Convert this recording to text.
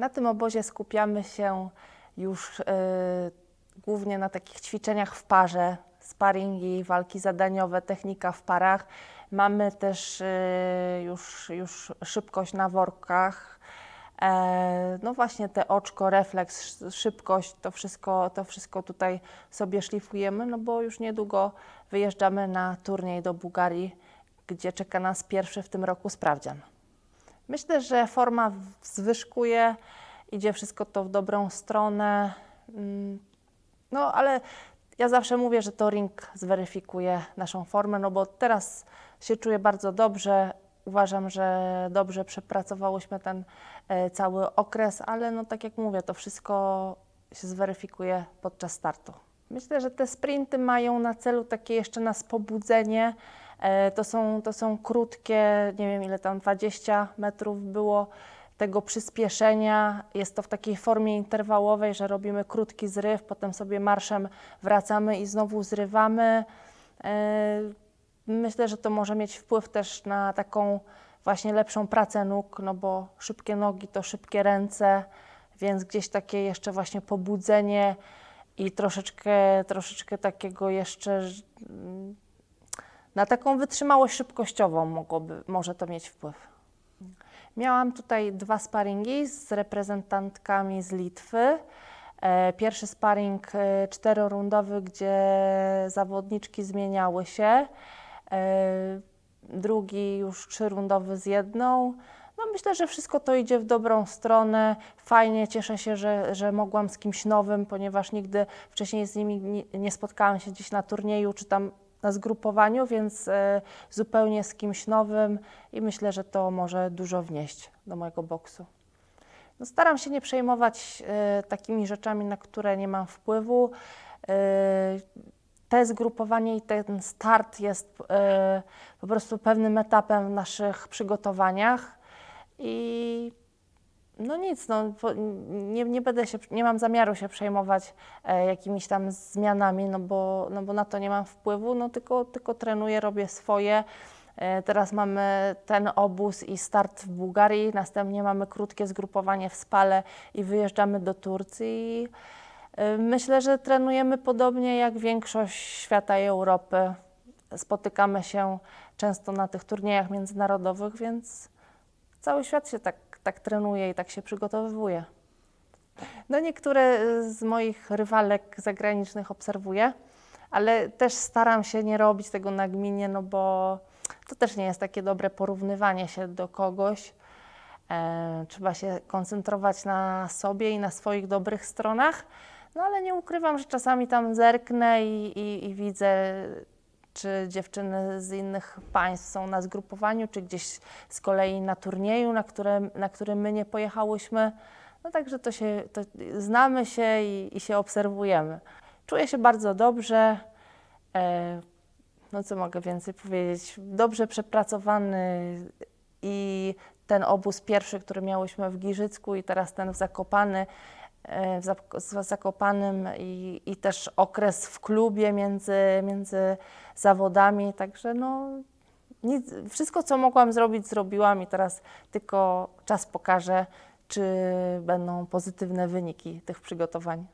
Na tym obozie skupiamy się już e, głównie na takich ćwiczeniach w parze, sparingi, walki zadaniowe, technika w parach. Mamy też e, już, już szybkość na workach. E, No właśnie te oczko, refleks, sz- szybkość, to wszystko, to wszystko tutaj sobie szlifujemy, no bo już niedługo wyjeżdżamy na turniej do Bułgarii, gdzie czeka nas pierwszy w tym roku sprawdzian. Myślę, że forma zwyżkuje, idzie wszystko to w dobrą stronę. Mm, No ale ja zawsze mówię, że to ring zweryfikuje naszą formę, no bo teraz się czuję bardzo dobrze. Uważam, że dobrze przepracowałyśmy ten e, cały okres, ale no tak jak mówię, to wszystko się zweryfikuje podczas startu. Myślę, że te sprinty mają na celu takie jeszcze nas pobudzenie. E, To są, to są krótkie, nie wiem ile tam, 20 metrów było tego przyspieszenia. Jest to w takiej formie interwałowej, że robimy krótki zryw, potem sobie marszem wracamy i znowu zrywamy. E, Myślę, że to może mieć wpływ też na taką właśnie lepszą pracę nóg, no bo szybkie nogi to szybkie ręce, więc gdzieś takie jeszcze właśnie pobudzenie i troszeczkę, troszeczkę takiego jeszcze na taką wytrzymałość szybkościową mogłoby, może to mieć wpływ. Miałam tutaj dwa sparingi z reprezentantkami z Litwy. E, Pierwszy sparring e, czterorundowy, gdzie zawodniczki zmieniały się. E, Drugi już trzyrundowy z jedną. No myślę, że wszystko to idzie w dobrą stronę. Fajnie, cieszę się, że, że mogłam z kimś nowym, ponieważ nigdy wcześniej z nimi nie spotkałam się gdzieś na turnieju czy tam na zgrupowaniu, więc e, zupełnie z kimś nowym i myślę, że to może dużo wnieść do mojego boksu. No, staram się nie przejmować e, takimi rzeczami, na które nie mam wpływu. E, te zgrupowanie i ten start jest po prostu pewnym etapem w naszych przygotowaniach i no nic, no, nie, nie będę się, nie mam zamiaru się przejmować e, jakimiś tam zmianami, no bo, no bo na to nie mam wpływu, no tylko, tylko trenuję, robię swoje. E, Teraz mamy ten obóz i start w Bułgarii, następnie mamy krótkie zgrupowanie w Spale i wyjeżdżamy do Turcji. E, Myślę, że trenujemy podobnie jak większość świata i Europy. Spotykamy się często na tych turniejach międzynarodowych, więc cały świat się tak, tak trenuje i tak się przygotowywuje. No niektóre y, z moich rywalek zagranicznych obserwuję, ale też staram się nie robić tego nagminnie, no bo to też nie jest takie dobre porównywanie się do kogoś. E, trzeba się koncentrować na sobie i na swoich dobrych stronach. No ale nie ukrywam, że czasami tam zerknę i, i, i widzę, czy dziewczyny z innych państw są na zgrupowaniu, czy gdzieś z kolei na turnieju, na, które, na którym my nie pojechałyśmy. No także to się, to znamy się i, i się obserwujemy. Czuję się bardzo dobrze. E, no co mogę więcej powiedzieć? Dobrze przepracowany i ten obóz pierwszy, który miałyśmy w Giżycku i teraz ten w Zakopany, w Zak- z Zakopanym i, i też okres w klubie między, między zawodami, także no nic, wszystko co mogłam zrobić zrobiłam i teraz tylko czas pokaże, czy będą pozytywne wyniki tych przygotowań.